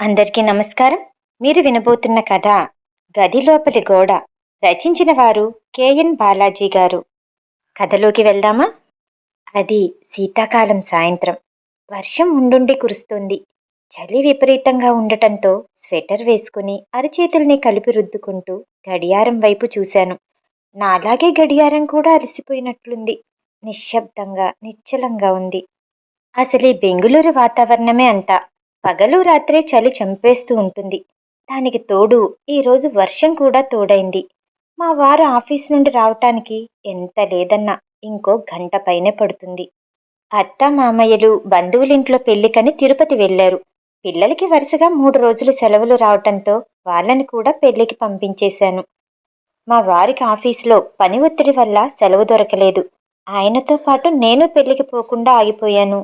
అందరికీ నమస్కారం. మీరు వినబోతున్న కథ గది లోపలి గోడ రచించిన వారు కేఎన్ బాలాజీ గారు. కథలోకి వెళ్దామా? అది శీతాకాలం సాయంత్రం. వర్షం ఉండుండి కురుస్తుంది. చలి విపరీతంగా ఉండటంతో స్వెటర్ వేసుకుని అరచేతుల్ని కలిపి రుద్దుకుంటూ గడియారం వైపు చూశాను. నాలాగే గడియారం కూడా అలసిపోయినట్లుంది. నిశ్శబ్దంగా నిశ్చలంగా ఉంది. అసలు ఈ బెంగుళూరు వాతావరణమే అంతా. పగలు రాత్రే చలి చంపేస్తూ ఉంటుంది. దానికి తోడు ఈరోజు వర్షం కూడా తోడైంది. మా వారు ఆఫీస్ నుండి రావటానికి ఎంత లేదన్నా ఇంకో గంట పైనే పడుతుంది. అత్త మామయ్యలు బంధువులింట్లో పెళ్ళికని తిరుపతి వెళ్ళారు పిల్లలకి వరుసగా మూడు రోజులు సెలవులు రావటంతో వాళ్ళని కూడా పెళ్ళికి పంపించేశాను. మా వారికి ఆఫీసులో పని ఒత్తిడి వల్ల సెలవు దొరకలేదు. ఆయనతో పాటు నేను పెళ్ళికి పోకుండా ఆగిపోయాను.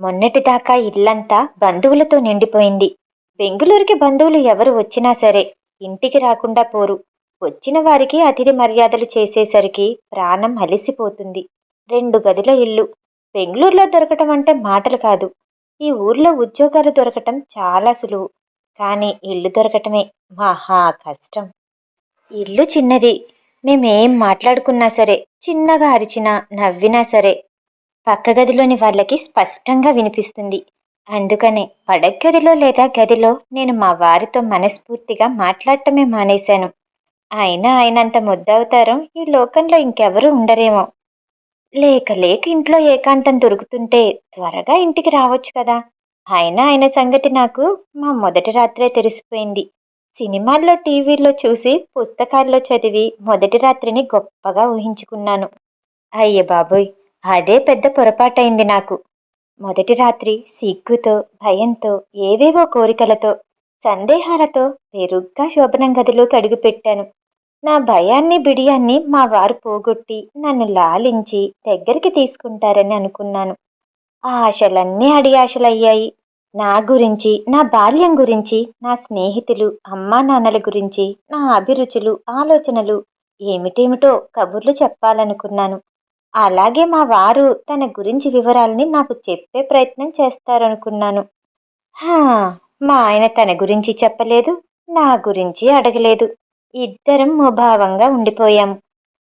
మొన్నటిదాకా ఇల్లంతా బంధువులతో నిండిపోయింది. బెంగుళూరుకి బంధువులు ఎవరు వచ్చినా సరే ఇంటికి రాకుండా పోరు. వచ్చిన వారికి అతిథి మర్యాదలు చేసేసరికి ప్రాణం అలిసిపోతుంది. రెండు గదుల ఇల్లు. బెంగళూరులో దొరకటం అంటే మాటలు కాదు. ఈ ఊర్లో ఉద్యోగాలు దొరకటం చాలా సులువు. కానీ ఇల్లు దొరకటమే మహా కష్టం. ఇల్లు చిన్నది. మేమేం మాట్లాడుకున్నా సరే చిన్నగా అరిచినా నవ్వినా సరే పక్క గదిలోని వాళ్ళకి స్పష్టంగా వినిపిస్తుంది. అందుకనే పడగదిలో లేదా గదిలో నేను మా వారితో మనస్ఫూర్తిగా మాట్లాడటమే మానేశాను. అయినా ఆయనంత ముద్దవుతారం ఈ లోకంలో ఇంకెవరూ ఉండరేమో. లేక లేక ఇంట్లో ఏకాంతం దొరుకుతుంటే త్వరగా ఇంటికి రావచ్చు కదా. అయినా ఆయన సంగతి నాకు మా మొదటి రాత్రే తెలిసిపోయింది. సినిమాల్లో టీవీల్లో చూసి పుస్తకాల్లో చదివి మొదటి రాత్రిని గొప్పగా ఊహించుకున్నాను. అయ్య బాబోయ్! అదే పెద్ద పొరపాటైంది నాకు. మొదటి రాత్రి సిగ్గుతో భయంతో ఏవేవో కోరికలతో సందేహాలతో మెరుగ్గా శోభనం గదిలోకి అడుగుపెట్టాను నా భయాన్ని బిడియాన్ని మా వారు పోగొట్టి నన్ను లాలించి దగ్గరికి తీసుకుంటారని అనుకున్నాను. ఆ ఆశలన్నీ అడియాశలయ్యాయి. నా గురించి నా బాల్యం గురించి నా స్నేహితులు అమ్మా నాన్నల గురించి నా అభిరుచులు ఆలోచనలు ఏమిటేమిటో కబుర్లు చెప్పాలనుకున్నాను. అలాగే మా వారు తన గురించి వివరాలని నాకు చెప్పే ప్రయత్నం చేస్తారనుకున్నాను. హా మా ఆయన తన గురించి చెప్పలేదు నా గురించి అడగలేదు. ఇద్దరం ముభావంగా ఉండిపోయాము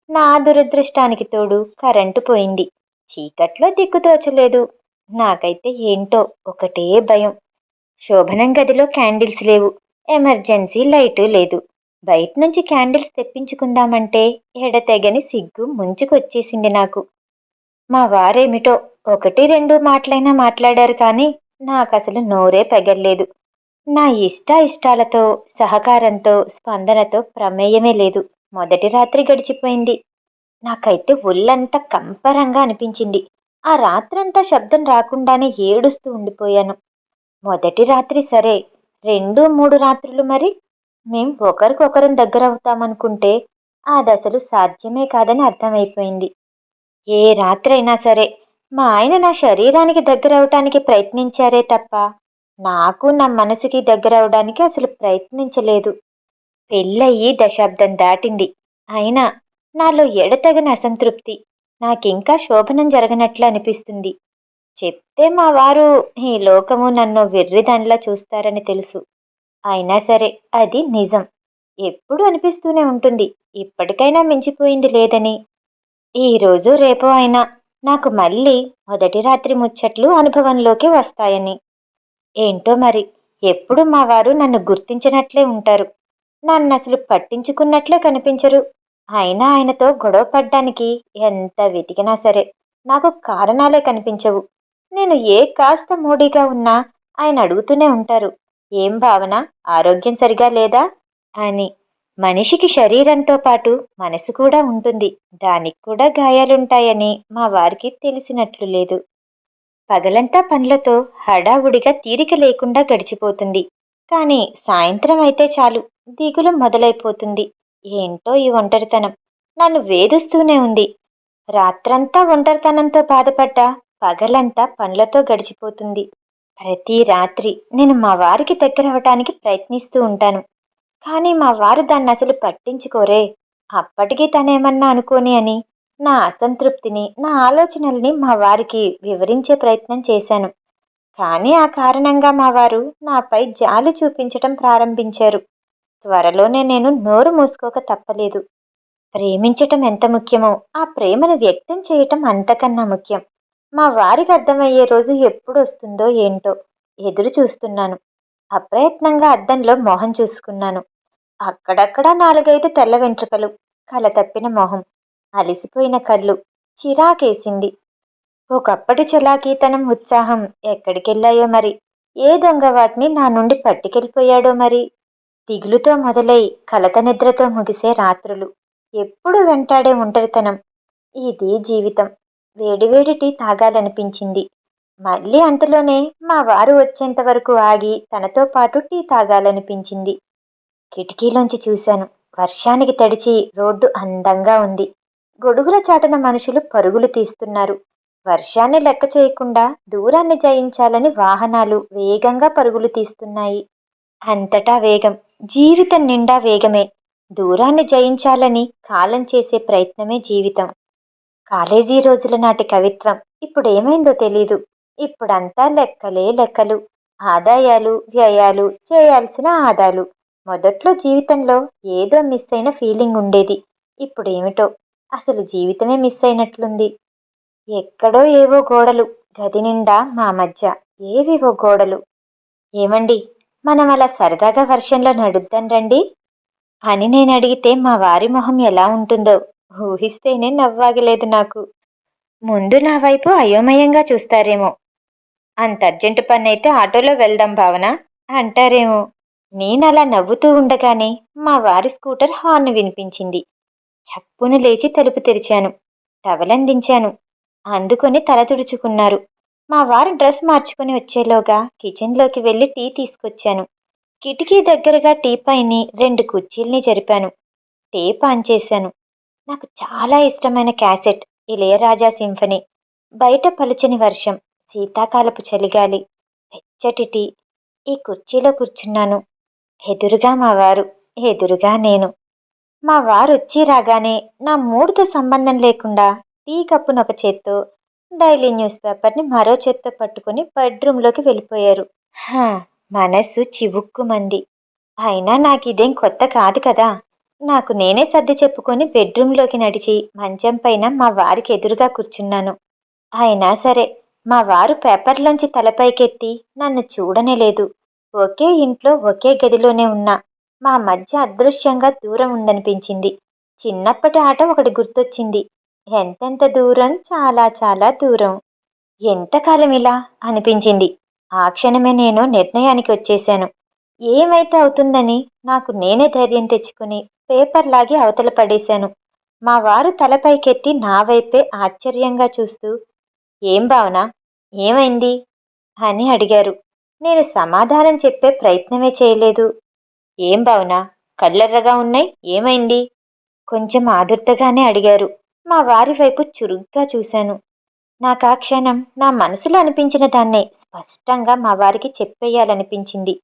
నా దురదృష్టానికి తోడు కరెంటు పోయింది. చీకట్లో దిక్కుతోచలేదు నాకైతే ఏంటో ఒకటే భయం. శోభనం గదిలో క్యాండిల్స్ లేవు. ఎమర్జెన్సీ లైటు లేదు. బయట నుంచి క్యాండిల్స్ తెప్పించుకుందామంటే ఎడతెగని సిగ్గు ముంచుకొచ్చేసింది నాకు. మా వారేమిటో ఒకటి రెండు మాటలైనా మాట్లాడారు కానీ నాకు అసలు నోరే పెగల్లేదు. నా ఇష్ట ఇష్టాలతో సహకారంతో స్పందనతో ప్రమేయమే లేదు. మొదటి రాత్రి గడిచిపోయింది. నాకైతే ఒళ్ళంతా కంపరంగా అనిపించింది. ఆ రాత్రంతా శబ్దం రాకుండానే ఏడుస్తూ ఉండిపోయాను. మొదటి రాత్రి సరే రెండు మూడు రాత్రులు మరి మేం ఒకరికొకరం దగ్గర అవుతామనుకుంటే ఆ దశలు సాధ్యమే కాదని అర్థమైపోయింది. ఏ రాత్రైనా సరే మా ఆయన నా శరీరానికి దగ్గర అవటానికి ప్రయత్నించారే తప్ప నాకు నా మనసుకి దగ్గర అవడానికి అసలు ప్రయత్నించలేదు. పెళ్ళయ్యి దశాబ్దం దాటింది. అయినా నాలో ఎడతగని అసంతృప్తి నాకింకా శోభనం జరగనట్లు అనిపిస్తుంది. చెప్తే మా వారు ఈ లోకము నన్ను వెర్రిదానిలా చూస్తారని తెలుసు. అయినా సరే అది నిజం. ఎప్పుడు అనిపిస్తూనే ఉంటుంది. ఇప్పటికైనా మించిపోయింది లేదని. ఈరోజు రేపు అయినా నాకు మళ్ళీ మొదటి రాత్రి ముచ్చట్లు అనుభవంలోకి వస్తాయని. ఏంటో మరి ఎప్పుడు మా వారు నన్ను గుర్తించినట్లే ఉంటారు. నన్ను అసలు పట్టించుకున్నట్లే కనిపించరు. అయినా ఆయనతో గొడవ పడ్డానికి ఎంత వెతికినా సరే నాకు కారణాలే కనిపించవు. నేను ఏ కాస్త మూడీగా ఉన్నా ఆయన అడుగుతూనే ఉంటారు. ఏం భావన? ఆరోగ్యం సరిగా లేదా? అని. మనిషికి శరీరంతో పాటు మనసు కూడా ఉంటుంది. దానికి కూడా గాయాలుంటాయని మా వారికి తెలిసినట్లు లేదు. పగలంతా పనులతో హడావుడిగా తీరిక లేకుండా గడిచిపోతుంది. కానీ సాయంత్రం అయితే చాలు. దిగులు మొదలైపోతుంది. ఏంటో ఈ ఒంటరితనం. నన్ను వేధిస్తూనే ఉంది. రాత్రంతా ఒంటరితనంతో బాధపడ్డా పగలంతా పనులతో గడిచిపోతుంది. ప్రతి రాత్రి నేను మా వారికి దగ్గర అవ్వటానికి ప్రయత్నిస్తూ ఉంటాను. కానీ మా వారు దాన్ని అసలు పట్టించుకోరే. అప్పటికీ తనేమన్నా అనుకోని అని నా అసంతృప్తిని నా ఆలోచనల్ని మా వారికి వివరించే ప్రయత్నం చేశాను. కానీ ఆ కారణంగా మా వారు నాపై జాలి చూపించటం ప్రారంభించారు. త్వరలోనే నేను నోరు మూసుకోక తప్పలేదు. ప్రేమించటం ఎంత ముఖ్యమో ఆ ప్రేమను వ్యక్తం చేయటం అంతకన్నా ముఖ్యం. మా వారికి అర్థమయ్యే రోజు ఎప్పుడు వస్తుందో ఏంటో ఎదురు చూస్తున్నాను. అప్రయత్నంగా అద్దంలో మొహం చూసుకున్నాను. అక్కడక్కడ నాలుగైదు తెల్ల వెంట్రుకలు కల తప్పిన మొహం అలిసిపోయిన కళ్ళు చిరాకేసింది. ఒకప్పటి చలాకీతనం ఉత్సాహం ఎక్కడికెళ్ళాయో మరి? ఏ దొంగ వాటిని నా నుండి పట్టుకెళ్ళిపోయాడో మరి? దిగులుతో మొదలై కలత నిద్రతో ముగిసే రాత్రులు. ఎప్పుడు వెంటాడే ఒంటరితనం. ఇది జీవితం. వేడివేడి టీ తాగాలనిపించింది. మళ్ళీ అంతలోనే మా వారు వచ్చేంత వరకు ఆగి తనతో పాటు టీ తాగాలనిపించింది. కిటికీలోంచి చూశాను. వర్షానికి తడిచి రోడ్డు అందంగా ఉంది. గొడుగుల చాటున మనుషులు పరుగులు తీస్తున్నారు. వర్షాన్ని లెక్క చేయకుండా దూరాన్ని జయించాలని వాహనాలు వేగంగా పరుగులు తీస్తున్నాయి. అంతటా వేగం జీవితం నిండా వేగమే. దూరాన్ని జయించాలని కాలం చేసే ప్రయత్నమే జీవితం. కాలేజీ రోజుల నాటి కవిత్వం ఇప్పుడు ఏమైందో తెలీదు. ఇప్పుడంతా లెక్కలే లెక్కలు. ఆదాయాలు వ్యయాలు చేయాల్సిన ఆదాలు. మొదట్లో జీవితంలో ఏదో మిస్ అయిన ఫీలింగ్ ఉండేది. ఇప్పుడు ఏమిటో అసలు జీవితమే మిస్ అయినట్లుంది. ఎక్కడో ఏవో గోడలు గది నిండా మా మధ్య ఏవేవో గోడలు. ఏమండి? మనం అలా సరదాగా వర్షంలో నడుద్దాం రండి. అని నేను అడిగితే మా వారి మొహం ఎలా ఉంటుందో ఊహిస్తేనే నవ్వాగలేదు నాకు. ముందు నా వైపు అయోమయంగా చూస్తారేమో. అంత అర్జెంటు పని అయితే ఆటోలో వెళ్దాం భావన. అంటారేమో. నేనలా నవ్వుతూ ఉండగానే మా వారి స్కూటర్ హార్న్ వినిపించింది. చప్పున లేచి తలుపు తెరిచాను. టవలందించాను. అందుకొని తల తుడుచుకున్నారు. మా వారు డ్రెస్ మార్చుకుని వచ్చేలోగా కిచెన్లోకి వెళ్ళి టీ తీసుకొచ్చాను. కిటికీ దగ్గరగా టీపైని రెండు కుర్చీల్ని జరిపాను. టేప్ ఆన్ చేశాను. నాకు చాలా ఇష్టమైన క్యాసెట్ ఇళయరాజా సింఫనీ. బయట పలుచని వర్షం శీతాకాలపు చలిగాలి వెచ్చటి టీ. ఈ కుర్చీలో కూర్చున్నాను. ఎదురుగా మా వారు ఎదురుగా నేను. మా వారు వచ్చి రాగానే నా మూడుతో సంబంధం లేకుండా టీ కప్పును ఒక చేత్తో డైలీ న్యూస్ పేపర్ని మరో చేత్తో పట్టుకుని బెడ్రూమ్లోకి వెళ్ళిపోయారు. హా మనస్సు చివుక్కుమంది. అయినా నాకు ఇదేం కొత్త కాదు కదా. నాకు నేనే సర్ది చెప్పుకొని బెడ్రూమ్లోకి నడిచి మంచం పైన మా వారికి ఎదురుగా కూర్చున్నాను. అయినా సరే మా వారు పేపర్లోంచి తలపైకెత్తి నన్ను చూడనే లేదు ఒకే ఇంట్లో ఒకే గదిలోనే ఉన్నా మా మధ్య అదృశ్యంగా దూరం ఉందనిపించింది. చిన్నప్పటి ఆట ఒకటి గుర్తొచ్చింది. ఎంతెంత దూరం చాలా చాలా దూరం. ఎంతకాలం ఇలా? అనిపించింది. ఆ క్షణమే నేను నిర్ణయానికి వచ్చేశాను. ఏమైతే అవుతుందని నాకు నేనే ధైర్యం తెచ్చుకుని పేపర్ లాగి అవతల పడేశాను. మా వారు తలపైకెత్తి నా వైపే ఆశ్చర్యంగా చూస్తూ ఏం భావన? ఏమైంది? అని అడిగారు. నేను సమాధానం చెప్పే ప్రయత్నమే చేయలేదు. ఏం భావన? కళ్ళెర్రగా ఉన్నాయి? ఏమైంది? కొంచెం ఆదుర్తగానే అడిగారు. మా వారి వైపు చురుగ్గా చూశాను. నాకు ఆ క్షణం నా మనసులో అనిపించిన దాన్నే స్పష్టంగా మా వారికి చెప్పేయాలనిపించింది.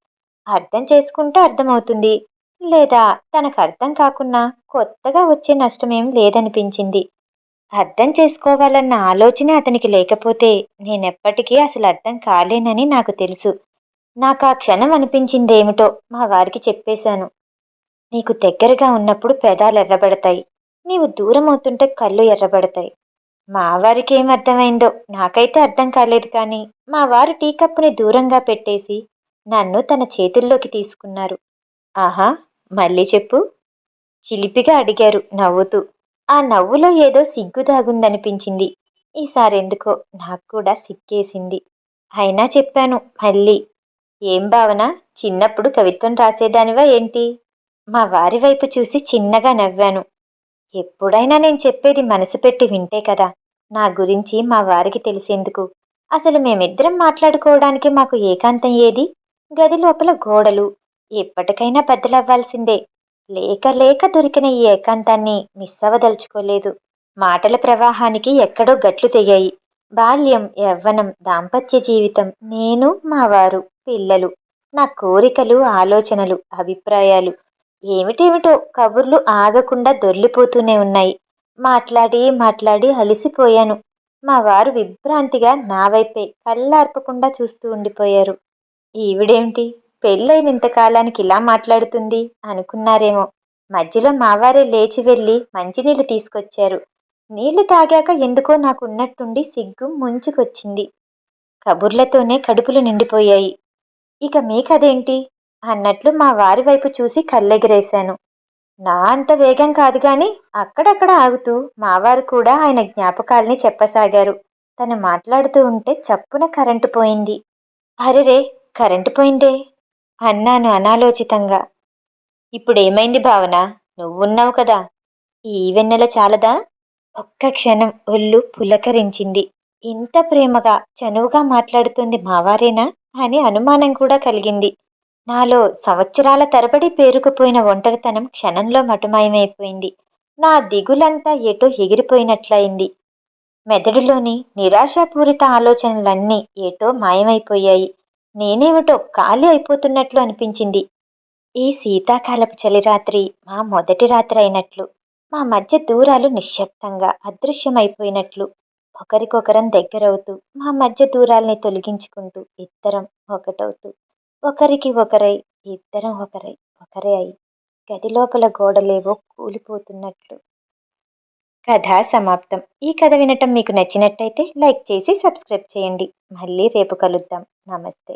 అర్థం చేసుకుంటే అర్థమవుతుంది. లేదా తనకు అర్థం కాకున్నా కొత్తగా వచ్చే నష్టమేం లేదనిపించింది. అర్థం చేసుకోవాలన్న ఆలోచన అతనికి లేకపోతే నేనెప్పటికీ అసలు అర్థం కాలేనని నాకు తెలుసు. నాకు ఆ క్షణం అనిపించిందేమిటో మా వారికి చెప్పేశాను. నీకు దగ్గరగా ఉన్నప్పుడు పెదాలు ఎర్రబడతాయి. నీవు దూరం అవుతుంటే కళ్ళు ఎర్రబడతాయి. మా వారికి ఏం అర్థమైందో నాకైతే అర్థం కాలేదు కానీ మా వారు టీ కప్పుని దూరంగా పెట్టేసి నన్ను తన చేతుల్లోకి తీసుకున్నారు. ఆహా మళ్ళీ చెప్పు. చిలిపిగా అడిగారు నవ్వుతూ. ఆ నవ్వులో ఏదో సిగ్గు దాగుందనిపించింది. ఈసారెందుకో నాకు కూడా సిగ్గేసింది. అయినా చెప్పాను మళ్ళీ. ఏం భావన? చిన్నప్పుడు కవిత్వం రాసేదానివా ఏంటి? మా వారి వైపు చూసి చిన్నగా నవ్వాను. ఎప్పుడైనా నేను చెప్పేది మనసు పెట్టి వింటే కదా. నా గురించి మా వారికి తెలిసేందుకు. అసలు మేమిద్దరం మాట్లాడుకోవడానికి మాకు ఏకాంతం ఏది? గది లోపల గోడలు ఎప్పటికైనా బద్దలవ్వాల్సిందే. లేక లేక దొరికిన ఈ ఏకాంతాన్ని మిస్ అవ్వదలుచుకోలేదు మాటల ప్రవాహానికి ఎక్కడో గట్లు తెగాయి. బాల్యం యవ్వనం దాంపత్య జీవితం నేను మా వారు పిల్లలు. నా కోరికలు ఆలోచనలు అభిప్రాయాలు. ఏమిటేమిటో కబుర్లు ఆగకుండా దొర్లిపోతూనే ఉన్నాయి. మాట్లాడి మాట్లాడి అలిసిపోయాను. మా వారు విభ్రాంతిగా నా వైపే కళ్ళార్పకుండా చూస్తూ ఉండిపోయారు. ఈవిడేమిటి? పెళ్ళైన ఇంతకాలానికి ఇలా మాట్లాడుతుంది? అనుకున్నారేమో. మధ్యలో మావారే లేచి వెళ్ళి మంచినీళ్ళు తీసుకొచ్చారు. నీళ్ళు తాగాక ఎందుకో నాకు ఉన్నట్టుండి సిగ్గు ముంచుకొచ్చింది. కబుర్లతోనే కడుపులు నిండిపోయాయి. ఇక మీకదేంటి అన్నట్లు మా వారి వైపు చూసి కళ్ళెగిరేశాను. నా అంత వేగం కాదు గాని అక్కడక్కడ ఆగుతూ మావారు కూడా ఆయన జ్ఞాపకాల్ని చెప్పసాగారు. తను మాట్లాడుతూ ఉంటే చప్పున కరెంటు పోయింది. అరెరే! కరెంటు పోయిందే? అన్నాను అనాలోచితంగా. ఇప్పుడేమైంది భావన? నువ్వున్నావు కదా. ఈ వెన్నెల చాలదా? ఒక్క క్షణం ఒళ్ళు పులకరించింది. ఇంత ప్రేమగా చనువుగా మాట్లాడుతుంది మావారేనా? అని అనుమానం కూడా కలిగింది. నాలో సంవత్సరాల తరబడి పేరుకుపోయిన ఒంటరితనం క్షణంలో మటుమాయమైపోయింది. నా దిగులంతా ఎటో ఎగిరిపోయినట్లయింది. మెదడులోని నిరాశాపూరిత ఆలోచనలన్నీ ఏటో మాయమైపోయాయి. నేనేమిటో ఖాళీ అయిపోతున్నట్లు అనిపించింది. ఈ శీతాకాలపు చలిరాత్రి మా మొదటి రాత్రి అయినట్లు మా మధ్య దూరాలు నిశ్శబ్దంగా అదృశ్యమైపోయినట్లు ఒకరికొకరం దగ్గరవుతూ మా మధ్య దూరాల్ని తొలగించుకుంటూ ఇద్దరం ఒకటవుతూ ఒకరికి ఒకరై ఇద్దరం ఒకరై ఒకరే అయి గది లోపల గోడలేవో కూలిపోతున్నట్లు. కథ సమాప్తం. ఈ కథ వినటం మీకు నచ్చినట్టయితే లైక్ చేసి సబ్స్క్రైబ్ చేయండి. మళ్ళీ రేపు కలుద్దాం. Namaste.